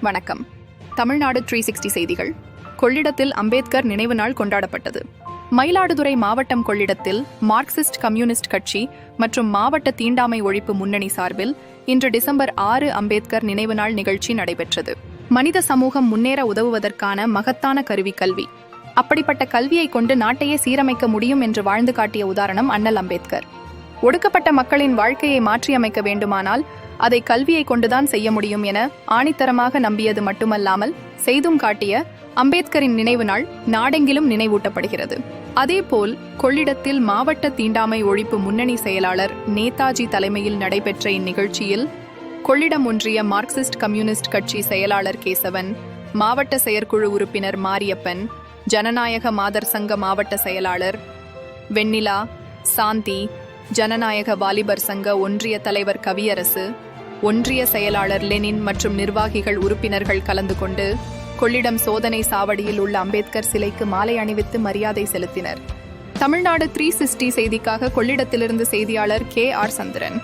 வணக்கம். Tamil Nadu three sixty செய்திகள். கொள்ளிடத்தில் அம்பேத்கர் நினைவு நாள் கொண்டாடப்பட்டது. மயிலாடுதுறை மாவட்டம் கொள்ளிடத்தில் மார்க்சிஸ்ட் கம்யூனிஸ்ட் கட்சி மற்றும் மாவட்ட தீண்டாமை ஒழிப்பு முன்னணி சார்பில் இன்று டிசம்பர் ஆறு அம்பேத்கர் நினைவு நாள் நிகழ்ச்சி நடைபெற்றது. மனித சமூகம் முன்னேற உதவுவதற்கான மகத்தான கருவி கல்வி. அப்படிப்பட்ட கல்வியை கொண்டு நாட்டையே சீரமைக்க முடியும் என்று வாழ்ந்து காட்டிய உதாரணம் அண்ணல் அம்பேத்கர். ஒடுக்கப்பட்ட மக்களின் வாழ்க்கையை மாற்றியமைக்க வேண்டுமானால் அதை கல்வியை கொண்டுதான் செய்ய முடியும் என ஆணித்தரமாக நம்பியது மட்டுமல்லாமல் செய்தும் காட்டிய அம்பேத்கரின் நினைவு நாள் நாடெங்கிலும் நினைவூட்டப்படுகிறது. அதேபோல் கொள்ளிடத்தில் மாவட்ட தீண்டாமை ஒழிப்பு முன்னணி செயலாளர் நேதாஜி தலைமையில் நடைபெற்ற இந்நிகழ்ச்சியில் கொள்ளிடம் ஒன்றிய மார்க்சிஸ்ட் கம்யூனிஸ்ட் கட்சி செயலாளர் கேசவன் மாவட்ட செயற்குழு உறுப்பினர் மாரியப்பன் ஜனநாயக மாதர் சங்க மாவட்ட செயலாளர் வெண்ணிலா சாந்தி ஜனநாயக வாலிபர் சங்க ஒன்றிய தலைவர் கவியரசு ஒன்றிய செயலாளர் லெனின் மற்றும் நிர்வாகிகள் உறுப்பினர்கள் கலந்து கொண்டு கொள்ளிடம் சோதனை சாவடியில் உள்ள அம்பேத்கர் சிலைக்கு மாலை அணிவித்து மரியாதை செலுத்தினர். தமிழ்நாடு த்ரீ சிக்ஸ்டி செய்திக்காக கொள்ளிடத்திலிருந்து செய்தியாளர் கே ஆர் சந்திரன்.